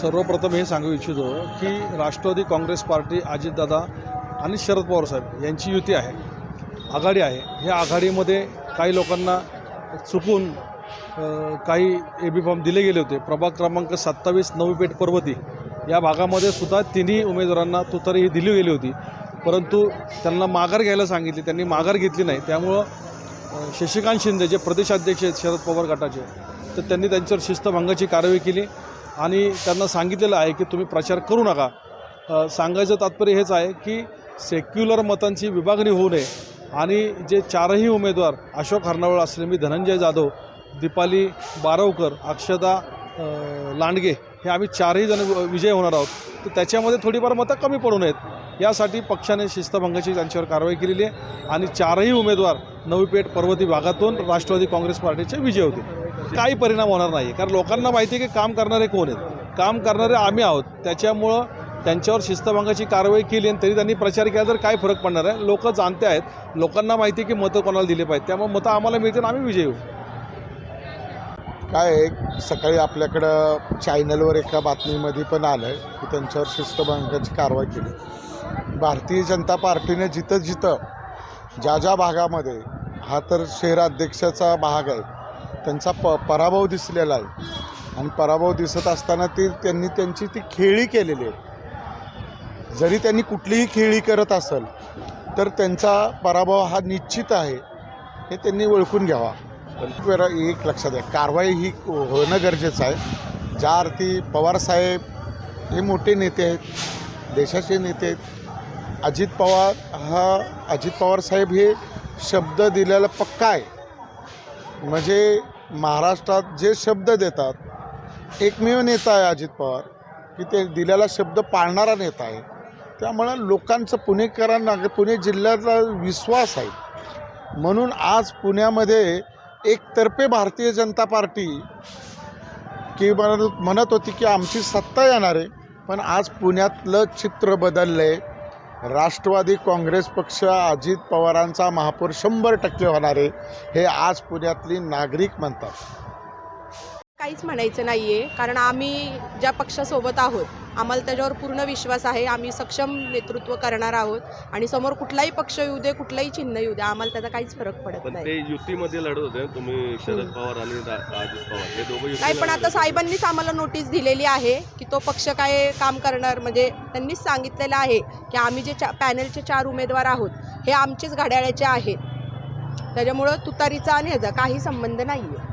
सर्वप्रथम हे सांगू इच्छितो की राष्ट्रवादी काँग्रेस पार्टी अजितदादा आणि शरद पवार साहेब यांची युती आहे आघाडी आहे. ह्या आघाडीमध्ये काही लोकांना चुकून काही ए बी फॉर्म दिले गेले होते. प्रभाग क्रमांक सत्तावीस नवी पेठ पर्वती या भागामध्ये सुद्धा तिन्ही उमेदवारांना तुतारी ही दिली गेली होती. परंतु त्यांना माघार घ्यायला सांगितली त्यांनी माघार घेतली नाही. त्यामुळं शशिकांत शिंदे जे प्रदेशाध्यक्ष आहेत शरद पवार गटाचे तर त्यांनी त्यांच्यावर शिस्तभंगाची कारवाई केली. आणि त्यांना सांगितलेलं आहे की तुम्ही प्रचार करू नका. सांगायचं तात्पर्य हेच आहे की सेक्युलर मतांची विभागणी होऊ नये. आणि जे चारही उमेदवार अशोक हरणावळ असले मी धनंजय जाधव दीपाली बारवकर अक्षदा लांडगे हे आम्ही चारही जण विजय होणार आहोत. तर त्याच्यामध्ये थोडीफार मतं कमी पडू नयेत. यासाठी पक्षाने शिस्तभंगाची त्यांच्यावर कारवाई केलेली आहे आणि चारही उमेदवार नवीपेठ पर्वती भागातून राष्ट्रवादी काँग्रेस पार्टीचे विजय होते काही परिणाम होणार नाही कारण लोकांना माहिती आहे की काम करणारे कोण आहेत? काम करणारे आम्ही आहोत. त्याच्यामुळं त्यांच्यावर शिस्तभंगाची कारवाई केली आणि तरी त्यांनी प्रचार केला तर काय फरक पडणार आहे? लोक जाणते आहेत. लोकांना माहिती आहे की मतं कोणाला दिले पाहिजे त्यामुळे मतं आम्हाला मिळतील आम्ही विजयी होऊ. काय आहे, सकाळी आपल्याकडं चॅनलवर एका बातमीमध्ये पण आलं आहे की त्यांच्यावर शिस्तभंगाची कारवाई केली. भारतीय जनता पार्टीने जिथं जिथं ज्या ज्या भागामध्ये हा तर शहराध्यक्षाचा भाग आहे त्यांचा प पराभव दिसलेला आहे. आणि पराभव दिसत असताना ती त्यांनी त्यांची ती खेळी केलेली आहे. जरी त्यांनी कुठलीही खेळी करत असेल तर त्यांचा पराभव हा निश्चित आहे हे त्यांनी ओळखून घ्यावा. पण एक लक्षात आहे कारवाई ही होणं गरजेचं आहे. ज्या अर्थी पवारसाहेब हे मोठे नेते आहेत देशाचे नेते आहेत. अजित पवार हा अजित पवार साहेब हे शब्द दिलेला पक्का आहे. म्हणजे महाराष्ट्रात जे शब्द देतात एकमेव नेता आहे अजित पवार की ते दिलेला शब्द पाळणारा नेता आहे. त्यामुळं लोकांचं पुणेकरांना पुणे जिल्ह्याचा विश्वास आहे. म्हणून आज पुण्यामध्ये एकतर्फे भारतीय जनता पार्टी की म्हणत म्हणत होती की आमची सत्ता येणार आहे पण आज पुण्यातलं चित्र बदललं आहे राष्ट्रवादी काँग्रेस पक्ष अजित पवारांचा महापौर शंभर टक्के होणार आहे हे आज पुण्यातली नागरिक म्हणतात. काहीच म्हणायचं नाही आहे कारण आम्ही ज्या पक्षासोबत आहोत आम्हाला त्याच्यावर पूर्ण विश्वास आहे. आम्ही सक्षम नेतृत्व करणार आहोत. आणि समोर कुठलाही पक्ष येऊ दे कुठलंही चिन्ह येऊ दे आम्हाला त्याचा काहीच फरक पडत पण नाही. युतीमध्ये लढत होते. तुम्ही शरद पवार आणि रा- अजित पवार हे दोघं नाही पण आता साहेबांनीच आम्हाला नोटीस दिलेली आहे की तो पक्ष काय काम करणार. म्हणजे त्यांनीच सांगितलेलं आहे की आम्ही जे चा पॅनलचे चार उमेदवार आहोत हे आमचेच घड्याळ्याचे आहेत. त्याच्यामुळं तुतारीचा आणि ह्याचा काही संबंध नाही आहे